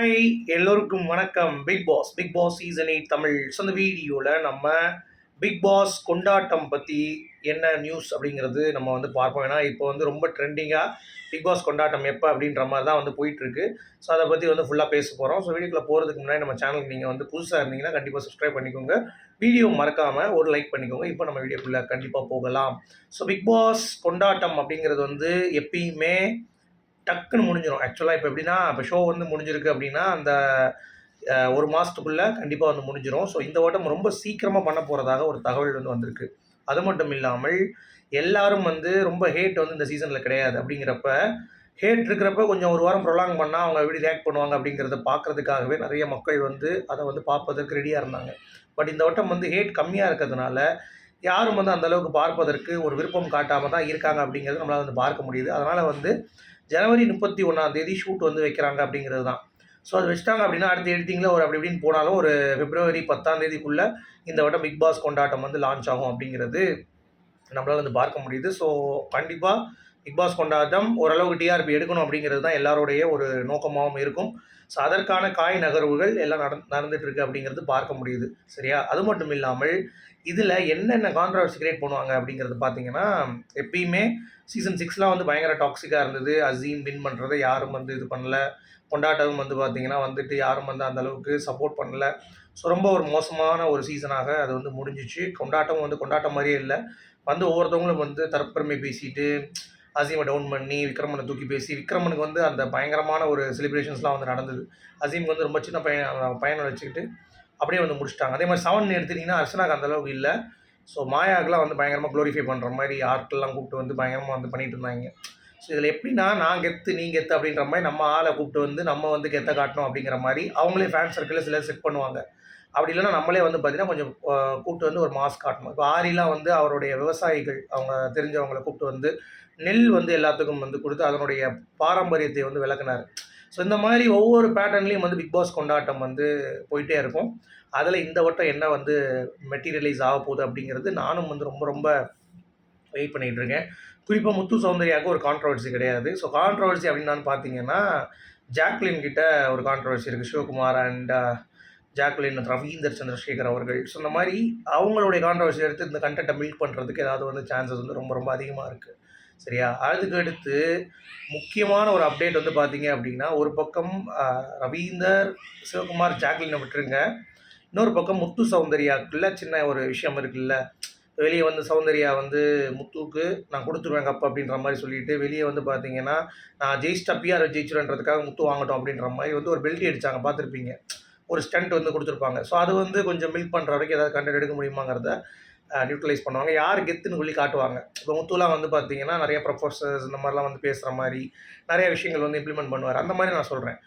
Hi எல்லோருக்கும் வணக்கம். Bigg Boss. Bigg Boss season eight Tamil. So அந்த வீடியோவில் நம்ம பிக் பாஸ் கொண்டாட்டம் பற்றி என்ன நியூஸ் அப்படிங்கிறது நம்ம வந்து பார்ப்போம். ஏன்னா இப்போ வந்து ரொம்ப ட்ரெண்டிங்காக பிக் பாஸ் கொண்டாட்டம் எப்போ அப்படின்ற மாதிரி தான் வந்து போயிட்டுருக்கு. ஸோ அதை பற்றி வந்து ஃபுல்லாக பேச போகிறோம் ஸோ வீடியோக்குள்ள போகிறதுக்கு முன்னாடி நம்ம சேனலுக்கு நீங்கள் வந்து புதுசாக இருந்தீங்கன்னா கண்டிப்பாக சப்ஸ்கிரைப் பண்ணிக்கோங்க. வீடியோ மறக்காமல் ஒரு லைக் பண்ணிக்கோங்க. இப்போ நம்ம வீடியோக்குள்ளே கண்டிப்பாக போகலாம். ஸோ பிக் பாஸ் கொண்டாட்டம் அப்படிங்கிறது வந்து எப்பயுமே டக்குன்னு முடிஞ்சிடும் ஆக்சுவலாக இப்போ எப்படின்னா இப்போ ஷோ வந்து முடிஞ்சிருக்கு அப்படின்னா அந்த ஒரு மாதத்துக்குள்ளே கண்டிப்பாக வந்து முடிஞ்சிடும் ஸோ இந்த ஓட்டம் ரொம்ப சீக்கிரமாக பண்ண போகிறதாக ஒரு தகவல் வந்து வந்திருக்கு. அது மட்டும் இல்லாமல் எல்லாரும் வந்து ரொம்ப ஹேட் வந்து இந்த சீசனில் கிடையாது. அப்படிங்கிறப்ப ஹேட் இருக்கிறப்ப கொஞ்சம் ஒரு வாரம் ப்ரொலாங் பண்ணால் அவங்க எப்படி ரியாக்ட் பண்ணுவாங்க அப்படிங்கிறத பார்க்குறதுக்காகவே நிறைய மக்கள் வந்து அதை வந்து பார்ப்பதற்கு ரெடியாக இருந்தாங்க. பட் இந்த வட்டம் வந்து ஹேட் கம்மியாக இருக்கிறதுனால யாரும் வந்து அந்தளவுக்கு பார்ப்பதற்கு ஒரு விருப்பம் காட்டாமல் தான் இருக்காங்க அப்படிங்கிறது நம்மளால் வந்து பார்க்க முடியுது. அதனால் வந்து ஜனவரி முப்பத்தி ஒன்றாம் தேதி ஷூட் வந்து வைக்கிறாங்க அப்படிங்கிறது தான். ஸோ அது வச்சிட்டாங்க அப்படின்னா அடுத்த எடிட்டிங்கில் ஒரு அப்படி இப்படின்னு போனாலும் ஒரு பிப்ரவரி பத்தாம் தேதிக்குள்ளே இந்த வட்டம் பிக் பாஸ் கொண்டாட்டம் வந்து லான்ச் ஆகும் அப்படிங்கிறது நம்மளால் வந்து பார்க்க முடியுது. ஸோ கண்டிப்பாக பிக் பாஸ் கொண்டாட்டம் ஓரளவுக்கு டிஆர்பி எடுக்கணும் அப்படிங்கிறது தான் எல்லாருடைய ஒரு நோக்கமாகவும் இருக்கும். ஸோ அதற்கான காய் நகர்வுகள் எல்லாம் நட நடந்துகிட்ருக்கு அப்படிங்கிறது பார்க்க முடியுது. சரியா? அது மட்டும் இல்லாமல் இதில் என்னென்ன கான்ட்ரவர்சி கிரியேட் பண்ணுவாங்க அப்படிங்கிறது பார்த்தீங்கன்னா எப்பயுமே சீசன் சிக்ஸ்லாம் வந்து பயங்கர டாக்ஸிக்காக இருந்தது. அசீம் வின் பண்ணுறதை யாரும் வந்து இது பண்ணல. கொண்டாட்டம் வந்து பார்த்திங்கன்னா வந்துட்டு யாரும் வந்து அந்த அளவுக்கு சப்போர்ட் பண்ணல. ஸோ ரொம்ப ஒரு மோசமான ஒரு சீசனாக அது வந்து முடிஞ்சிச்சு. கொண்டாட்டம் வந்து கொண்டாட்டம் மாதிரியே இல்லை. வந்து ஒவ்வொருத்தவங்களும் வந்து தற்பெருமை பேசிட்டு அசீமை டவுன் பண்ணி விக்ரமனை தூக்கி பேசி விக்ரமனுக்கு வந்து அந்த பயங்கரமான ஒரு செலிப்ரேஷன்ஸ்லாம் வந்து நடந்தது. அசீமுக்கு வந்து ரொம்ப சின்ன பையன் பையனை வச்சுக்கிட்டு அப்படியே வந்து முடிச்சிட்டாங்க. அதே மாதிரி செவன் எடுத்துட்டிங்கன்னா அர்ச்சனாக்கு அந்தளவுக்கு இல்லை. ஸோ மாயாக்கெலாம் வந்து பயங்கரமாக க்ளோரிஃபை பண்ணுற மாதிரி ஆர்ட்லாம் கூப்பிட்டு வந்து பயங்கரமாக வந்து பண்ணிட்டு இருந்தாங்க. ஸோ இதில் எப்படின்னா நான் கெத்து நீ கெத்து அப்படின்ற மாதிரி நம்ம ஆளை கூப்பிட்டு வந்து நம்ம வந்து கெத்த காட்டணும் அப்படிங்கிற மாதிரி அவங்களே ஃபேன் சர்க்கிளில் சிலர் செட் பண்ணுவாங்க. அப்படி இல்லைன்னா நம்மளே வந்து பார்த்தீங்கன்னா கொஞ்சம் கூப்பிட்டு வந்து ஒரு மாஸ்க் காட்டணும். இப்போ ஆரிலாம் வந்து அவருடைய விவசாயிகள் அவங்க தெரிஞ்சவங்களை கூப்பிட்டு வந்து நெல் வந்து எல்லாத்துக்கும் வந்து கொடுத்து அதனுடைய பாரம்பரியத்தை வந்து விளக்குனார். ஸோ இந்த மாதிரி ஒவ்வொரு பேட்டர்ன்லேயும் வந்து பிக் பாஸ் கொண்டாட்டம் வந்து போயிட்டே இருக்கும். அதில் இந்த வட்டம் என்ன வந்து மெட்டீரியலைஸ் ஆக போகுது அப்படிங்கிறது நானும் வந்து ரொம்ப ரொம்ப வெயிட் பண்ணிகிட்டு இருக்கேன். குறிப்பாக முத்து சௌந்தர்யாவுக்கு ஒரு கான்ட்ரவர்சி கிடையாது. ஸோ கான்ட்ரவர்சி அப்படின்னு பார்த்தீங்கன்னா ஜாக்லின் கிட்ட ஒரு கான்ட்ரவர்சி இருக்குது சிவகுமார் அண்ட் ஜாக்லின் ரவீந்தர் சந்திரசேகர் அவர்கள் ஸோ இந்த மாதிரி அவங்களுடைய கான்ட்ரவர்சி எடுத்து இந்த கண்டென்ட்டை மில்க் பண்ணுறதுக்கு ஏதாவது வந்து சான்சஸ் வந்து ரொம்ப ரொம்ப அதிகமாக இருக்குது சரியா? அதுக்கு அடுத்து முக்கியமான ஒரு அப்டேட் வந்து பார்த்தீங்க அப்படின்னா ஒரு பக்கம் ரவீந்தர் சிவகுமார் ஜாக்லினை விட்டுருங்க. இன்னொரு பக்கம் முத்து சௌந்தர்யாக்குள்ள சின்ன ஒரு விஷயம் இருக்குல்ல. வெளியே வந்து சௌந்தர்யா வந்து முத்துவுக்கு நான் கொடுத்துருவேன் கப் அப்படின்ற மாதிரி சொல்லிட்டு வெளியே வந்து பார்த்தீங்கன்னா நான் ஜெயிச்சிட்டா பிஆர் ஜெயிச்சிருன்றதுக்காக முத்து வாங்கட்டும் அப்படின்ற மாதிரி வந்து ஒரு பெல்ட்டி அடித்தாங்க பார்த்துருப்பீங்க ஒரு ஸ்டண்ட் வந்து கொடுத்துருப்பாங்க. ஸோ அது வந்து கொஞ்சம் மில்க் பண்ணுற வரைக்கும் ஏதாவது கண்டென்ட் எடுக்க முடியுமாங்கிறத நியூட்ரலைஸ் பண்ணுவாங்க. யார் கெத்துன்னு சொல்லி காட்டுவாங்க. இப்போ முத்துலாம் வந்து பார்த்தீங்கன்னா நிறைய ப்ரொஃபஸர்ஸ் இந்த மாதிரிலாம் வந்து பேசுகிற மாதிரி நிறைய விஷயங்கள் வந்து இம்ப்ளிமெண்ட் பண்ணுவார். அந்த மாதிரி நான் சொல்கிறேன்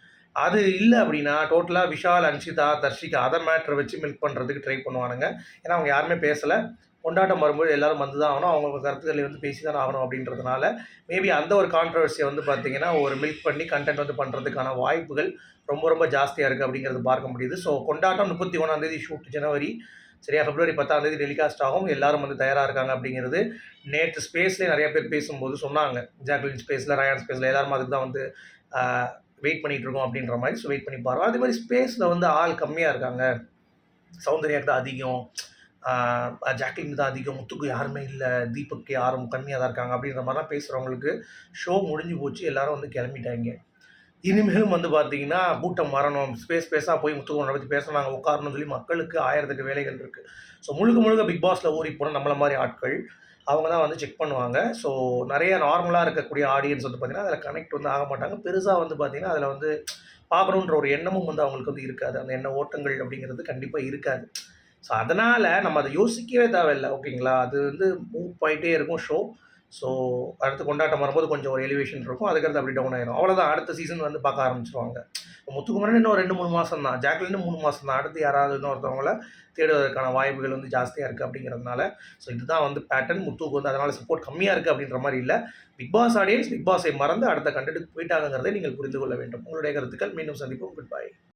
அது இல்லை அப்படின்னா டோட்டலாக விஷால் அன்ஷிதா தர்ஷிகா அதை மேட்ரை வச்சு மில்க் பண்ணுறதுக்கு ட்ரை பண்ணுவானுங்க. ஏன்னா அவங்க யாருமே பேசலை. கொண்டாட்டம் வரும்போது எல்லாரும் வந்து தான் ஆகணும். அவங்க கருத்துக்களை வந்து பேசி தான் ஆகணும் அப்படின்றதுனால மேபி அந்த ஒரு கான்ட்ரவர்சியை வந்து பார்த்தீங்கன்னா ஒரு மில்க் பண்ணி கண்டென்ட் வந்து பண்ணுறதுக்கான வாய்ப்புகள் ரொம்ப ரொம்ப ஜாஸ்தியாக இருக்குது அப்படிங்கிறது பார்க்க முடியுது. ஸோ கொண்டாட்டம் முப்பத்தி ஒன்றாந்தேதி ஷூட் ஜனவரி. சரியா? பிப்ரவரி பத்தாந்தேதி டெலிகாஸ்ட் ஆகும். எல்லாரும் வந்து தயாராக இருக்காங்க அப்படிங்கிறது நேற்று ஸ்பேஸ்லேயே நிறைய பேர் பேசும்போது சொன்னாங்க. ஜாக்லின் ஸ்பேஸில் ரயான் ஸ்பேஸில் எல்லாரும் அதுக்கு தான் வந்து வெயிட் பண்ணிகிட்டு இருக்கோம் அப்படின்ற மாதிரி. ஸோ வெயிட் பண்ணி பாருவோம் அதே மாதிரி ஸ்பேஸில் வந்து ஆள் கம்மியாக இருக்காங்க. சௌந்தர்யாக்கு தான் அதிகம். ஜாக்லின் தான் அதிகம் முத்துக்கு யாருமே இல்லை தீபக்கு யாரும் கம்மியாக தான் இருக்காங்க அப்படின்ற மாதிரிலாம் பேசுகிறவங்களுக்கு ஷோ முடிஞ்சு போச்சு. எல்லாரும் வந்து கிளம்பிட்டாங்க. இனிமேலும் வந்து பார்த்தீங்கன்னா கூட்டம் வரணும் ஸ்பேஸ் ஸ்பேஸாக போய் முத்துக்குமரனை பற்றி பேசணும். நாங்கள் உட்காரணும்னு சொல்லி மக்களுக்கு ஆயிரத்தெட்டு வேலைகள் இருக்குது ஸோ முழுக்க முழுக்க பிக் பாஸில் ஊறி போன நம்மள மாதிரி ஆட்கள் அவங்க தான் வந்து செக் பண்ணுவாங்க. ஸோ நிறைய நார்மலாக இருக்கக்கூடிய ஆடியன்ஸ் வந்து பார்த்திங்கன்னா அதில் கனெக்ட் வந்து ஆக மாட்டாங்க. பெருசாக வந்து பார்த்திங்கன்னா அதில் வந்து பார்க்கணுன்ற ஒரு எண்ணமும் வந்து அவங்களுக்கு வந்து இருக்காது. அந்த எண்ண ஓட்டங்கள் அப்படிங்கிறது கண்டிப்பாக இருக்காது. ஸோ அதனால் நம்ம அதை யோசிக்கவே தேவையில்லை ஓகேங்களா? அது வந்து மூவ் போயிட்டே இருக்கும் ஷோ ஸோ அடுத்து கொண்டாட்டம் வரும்போது கொஞ்சம் ஒரு எலிவேஷன் இருக்கும். அதுக்கடுத்து அப்படி டவுன் ஆயிரும். அவ்வளோதான் அடுத்த சீசன் வந்து பார்க்க ஆரம்பிச்சிருவாங்க. முத்துக்குமரன் இன்னும் ரெண்டு மூணு மாதம் தான் ஜாக்லின் மூணு மாதம் தான் அடுத்து யாராவது இன்னொருத்தவங்கள தேடுவதற்கான வாய்ப்புகள் வந்து ஜாஸ்தியாக இருக்குது அப்படிங்கிறதுனால ஸோ இதுதான் வந்து பேட்டர்ன் முத்துக்கு வந்து அதனால் சப்போர்ட் கம்மியாக இருக்குது அப்படின்ற மாதிரி இல்லை. பிக் பாஸ் ஆடியன்ஸ் பிக் பாஸை மறந்து அடுத்த கண்டென்ட்டுக்கு போயிட்டாங்கிறதை நீங்கள் புரிந்து கொள்ள வேண்டும். உங்களுடைய கருத்துக்கள். மீண்டும் சந்திப்போம். Good bye